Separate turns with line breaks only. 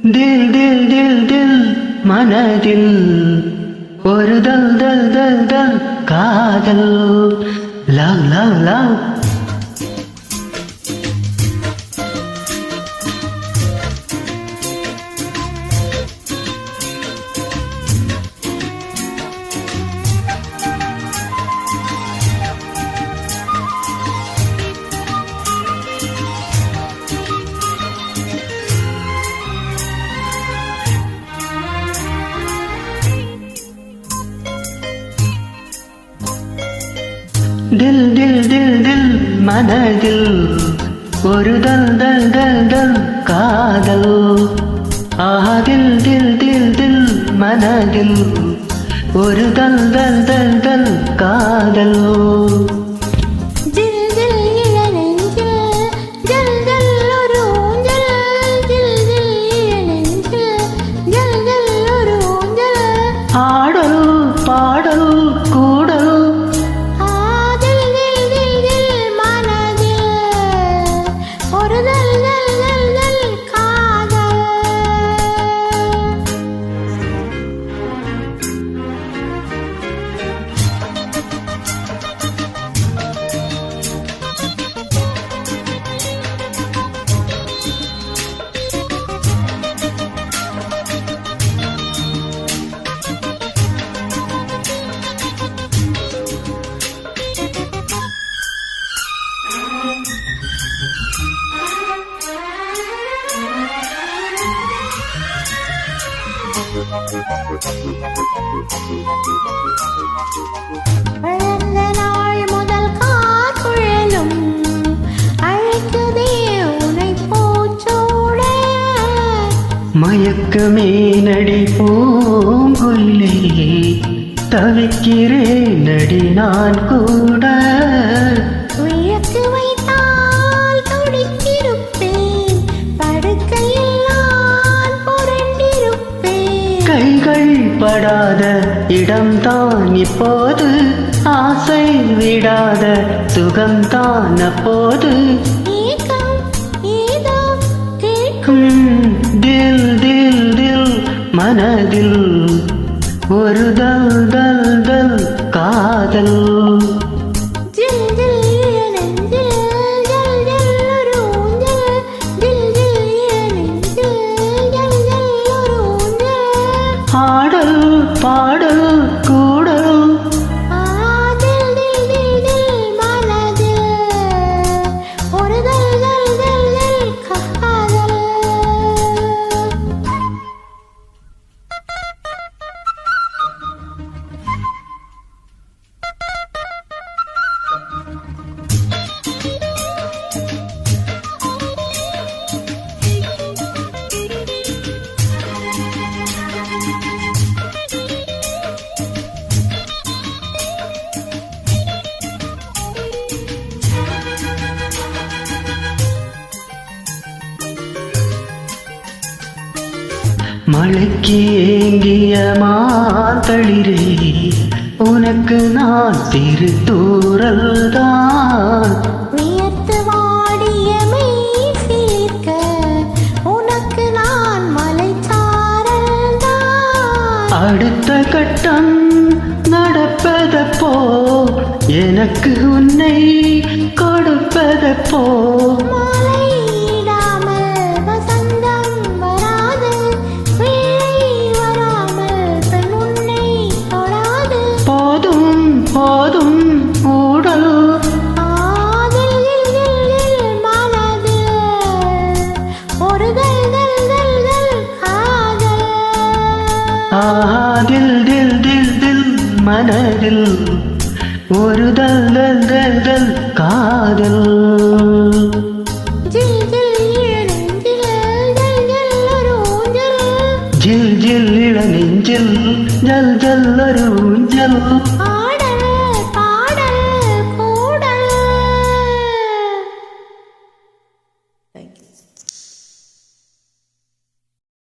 தில் தில் தில் தில் மனதில் ஒரு தல் தல் தல் தல் காதல். Love love love. தில் தில் தில் தில் மனதில் ஒரு தல் தல் தல் தல் காதல். ஆஹா தில் தில் தில் தில் மனதில் ஒரு தல் தல் தல் தல் காதல்.
பிறந்த நாள் முதல் காக்குழலும் அழைக்குதே உனை பூச்சூட
மயக்கமே நடி பூங்குள்ளே தவிக்கிறேன் நடி நான் கூட இடம்தான் இப்போது ஆசை விடாத சுகம்தான் அப்போது. தில் தில் தில் மனதில் ஒரு தல் தல் தல் காதல். ஆடல் பாடல் கூடல்
you.
மழைக்கு ஏங்கிய மாத்தளிரே உனக்கு நான் திரு தூரல் தான்
வியர்த்து வாடிய மெய் சீர்க்க உனக்கு நான் மலைச்சாரல் தான்
அடுத்த கட்டம் நடப்பதப்போ எனக்கு உன்னை கொடுப்பதப்போ.
தில்
மனதில் ஒரு தல் தல் தல் தல் காதல்
ஜில் ஜில் இளநெஞ்சில் ஜல் ஜல் ஒரு ஊஞ்சல்